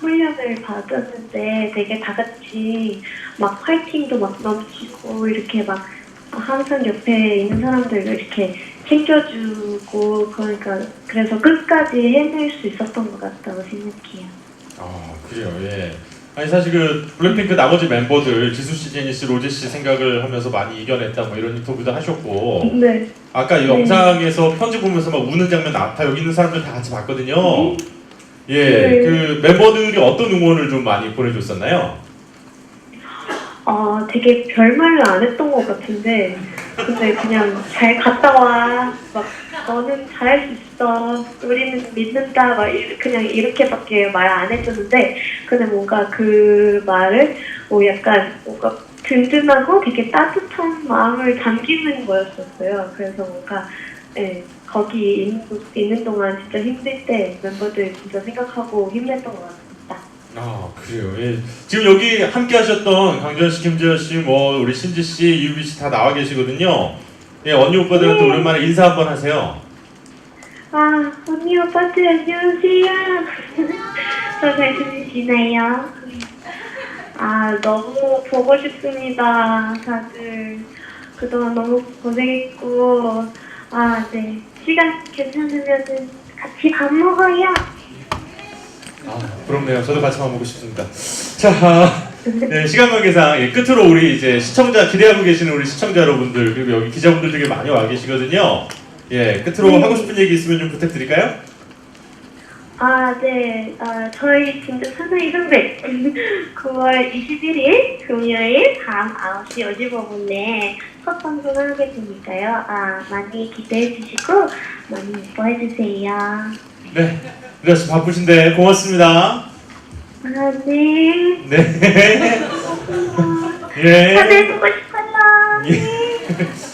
훈련을 받았는데 되게 다 같이 막 파이팅도 막 넘치고 이렇게 막 항상 옆에 있는 사람들 이렇게 챙겨주고 그러니까 그래서 끝까지 해낼 수 있었던 것 같다고 생각해요. 아 그래요 예 아니 사실 그 블랙핑크 나머지 멤버들 지수 씨, 제니 씨, 로제 씨 생각을 하면서 많이 이겨냈다 뭐 이런 인터뷰도 하셨고 네. 아까 이 네. 영상에서 편지 보면서 막 우는 장면 나- 다 여기 있는 사람들 다 같이 봤거든요 예 네. 그 멤버들이 어떤 응원을 좀 많이 보내줬었나요? 어, 되게 별말을 안 했던 것 같은데, 근데 그냥 잘 갔다 와. 막, 너는 잘할 수 있어. 우리는 믿는다. 막, 이- 그냥 이렇게밖에 말 안 해줬는데, 근데 뭔가 그 말을, 뭐 약간, 뭔가 든든하고 되게 따뜻한 마음을 담기는 거였었어요. 그래서 뭔가, 예, 거기 있는, 있는 동안 진짜 힘들 때 멤버들 진짜 생각하고 힘냈던 것 같습니다. 아 그래요 예 지금 여기 함께 하셨던 강지현 씨, 김지현 씨, 뭐 우리 신지 씨, 유비 씨 다 나와 계시거든요 예 언니 오빠들한테 네. 오랜만에 인사 한번 하세요 아, 언니 오빠들 안녕하세요. 저잘 지내시나요? 아, 너무 보고 싶습니다. 다들 그동안 너무 고생했고, 아, 네. 시간 괜찮으면은 같이 밥 먹어요. 아, 부럽네요. 저도 같이 먹고 싶습니다. 자, 네, 시간 관계상 예, 끝으로 우리 이제 시청자 기대하고 계시는 우리 시청자 여러분들 그리고 여기 기자분들 되게 많이 와 계시거든요. 예, 끝으로 네. 하고 싶은 얘기 있으면 좀 부탁드릴까요? 아, 네. 아, 저희 진짜 사나이 선배 9월 21일 금요일 밤 9시 55분에 첫 방송을 하게 되니까요. 아, 많이 기대해 주시고 많이 예뻐해 주세요. 네, 리아 씨 바쁘신데 고맙습니다. 아, 네. 네, 예, 다들 보고 싶어요. 예.